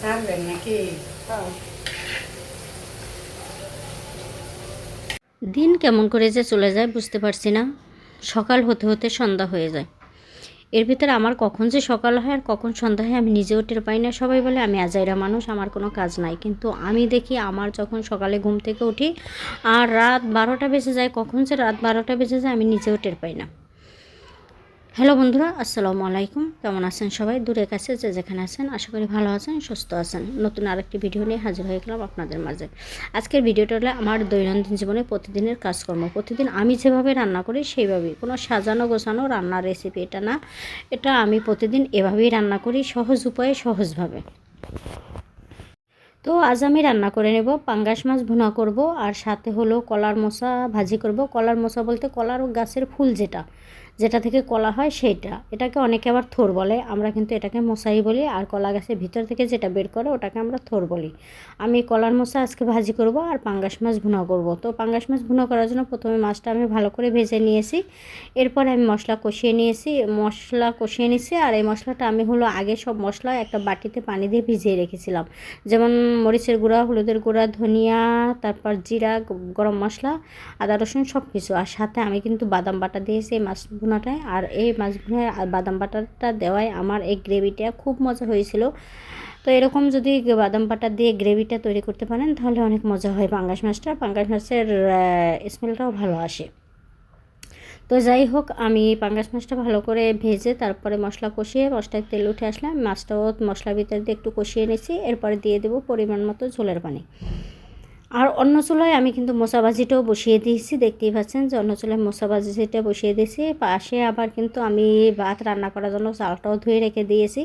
ছাড়বেন নাকি? দিন কেমন করে যে চলে যায় বুঝতে পারছি না। সকাল হতে হতে সন্ধ্যা হয়ে যায়। এর ভিতরে আমার কখন যে সকাল হয় আর কখন সন্ধ্যা হয় আমি নিজেও টের পাই না। সবাই বলে আমি আজাইরা মানুষ আমার কোনো কাজ নাই। কিন্তু আমি দেখি আমার যখন সকালে ঘুম থেকে উঠি আর রাত বারোটা বেজে যায় কখন যে রাত বারোটা বেজে যায় আমি নিজেও টের পাই না। হ্যালো বন্ধুরা, আসসালামু আলাইকুম। কেমন আছেন সবাই? দূরে কাছে যে যেখানে আছেন, আশা করি ভালো আছেন, সুস্থ আছেন। নতুন আরেকটি ভিডিও নিয়ে হাজির হয়ে গেলাম আপনাদের মাঝে। আজকের ভিডিওটা হলো আমার দৈনন্দিন জীবনে প্রতিদিনের কাজকর্ম। প্রতিদিন আমি যেভাবে রান্না করি, সেইভাবেই। কোনো সাজানো গোছানো রান্নার রেসিপি এটা না। এটা আমি প্রতিদিন এভাবেই রান্না করি, সহজ উপায়ে, সহজভাবে। তো আজ আমি রান্না করে নেব। পাঙ্গাস মাছ ভুনা করব, আর সাথে হলো কলার মোচা ভাজি করব। কলার মোচা বলতে কলার গাছের ফুল যেটা যেটা থেকে কলা হয় সেইটা। এটাকে অনেকে আবার থোর বলে। আমরা কিন্তু এটাকে মশাই বলি আর কলা গাছের ভিতর থেকে যেটা বের করে ওটাকে আমরা থোর বলি। আমি কলার মশা আজকে ভাজি করব আর পাঙ্গাস মাছ ভুনা করব। তো পাঙ্গাস মাছ ভুনা করার জন্য প্রথমে মাছটা আমি ভালো করে ভেজে নিয়েছি। এরপরে আমি মশলা কষিয়ে নিয়েছি। মশলা কষিয়ে নিয়েছি আর এই মশলাটা আমি হলো আগে সব মশলা একটা বাটিতে পানি দিয়ে ভিজিয়ে রেখেছিলাম। যেমন মরিচের গুঁড়া, হলুদের গুঁড়া, ধনিয়া, তারপর জিরা, গরম মশলা, আদা, রসুন সব কিছু আর সাথে আমি কিন্তু বাদাম বাটা দিয়েছি এই মাছ ভুনাটায় আর এই মাছ ভুনায় বাদাম বাটাটা দেওয়ায় আমার এই গ্রেভিটা খুব মজা হয়েছিল। তো এরকম যদি বাদাম বাটা দিয়ে গ্রেভিটা তৈরি করতে পারেন, তাহলে অনেক মজা হয় পাঙ্গাস মাছটা। পাঙ্গাস মাছের স্মেলটাও ভালো আসে। তো যাই হোক, আমি পাঙ্গাস মাছটা ভালো করে ভেজে তারপরে মশলা কষিয়ে, মশলায় তেল উঠে আসলাম মাছটাও মশলা ভিতরে দিয়ে একটু কষিয়ে নিয়েছি এরপরে দিয়ে দেবো পরিমাণ মতো ঝোলের পানি। আর অন্য চুলায় আমি কিন্তু মশা ভাজিটাও বসিয়ে দিয়েছি, দেখতেই পাচ্ছেন যে অন্য চুলায় মশা ভাজিটা বসিয়ে দিয়েছি। পাশে আবার কিন্তু আমি ভাত রান্না করার জন্য চালটাও ধুয়ে রেখে দিয়েছি।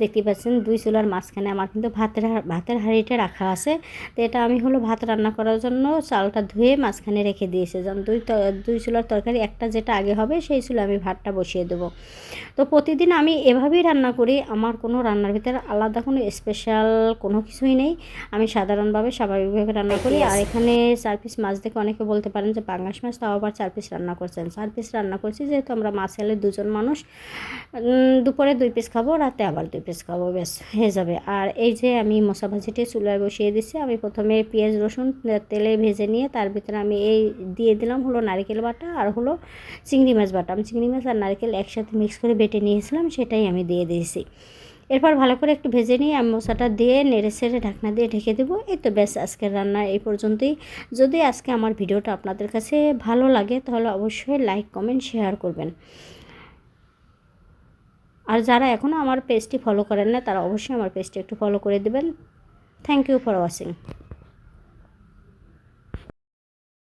দেখতেই পাচ্ছেন দুই চুলার মাঝখানে আমার কিন্তু ভাতের ভাতের হাঁড়িটা রাখা আছে। তো এটা আমি হলো ভাত রান্না করার জন্য চালটা ধুয়ে মাঝখানে রেখে দিয়েছি। যেমন দুই দুই চুলার তরকারি একটা যেটা আগে হবে সেই চুলা আমি ভাতটা বসিয়ে দেবো। তো প্রতিদিন আমি এভাবেই রান্না করি। আমার কোনো রান্নার ভিতরে আলাদা কোনো স্পেশাল কোনো কিছুই নেই। আমি সাধারণভাবে স্বাভাবিকভাবে রান্না করি আর এখানে চার পিস মাছ দেখে অনেকে বলতে পারেন যে পাঙ্গাস মাছ তাও আবার চার পিস রান্না করছেন। চার পিস রান্না করছি যেহেতু আমরা মাছ এলে দুজন মানুষ দুপুরে দুই পিস খাব রাতে আবার দুই পিস খাব বেশ হয়ে যাবে। আর এই যে আমি মশা ভাজিটি চুলায় বসিয়ে দিচ্ছি আমি প্রথমে পেঁয়াজ রসুন তেলে ভেজে নিয়ে তার ভিতরে আমি এই দিয়ে দিলাম হলো নারিকেল বাটা আর হলো চিংড়ি মাছ বাটা। আমি চিংড়ি মাছ আর নারকেল একসাথে মিক্স করে বেটে নিয়েছিলাম সেটাই আমি দিয়ে দিয়েছি। এরপর ভালো করে একটু ভেজে নিয়ে আমি মশাটা দিয়ে নেড়ে সেড়ে ঢাকনা দিয়ে ঢেকে দেবো। এই তো ব্যাস, আজকের রান্না এই পর্যন্তই। যদি আজকে আমার ভিডিওটা আপনাদের কাছে ভালো লাগে, তাহলে অবশ্যই লাইক কমেন্ট শেয়ার করবেন। আর যারা এখনও আমার পেজটি ফলো করেন না, তারা অবশ্যই আমার পেজটি একটু ফলো করে দেবেন। Thank you for watching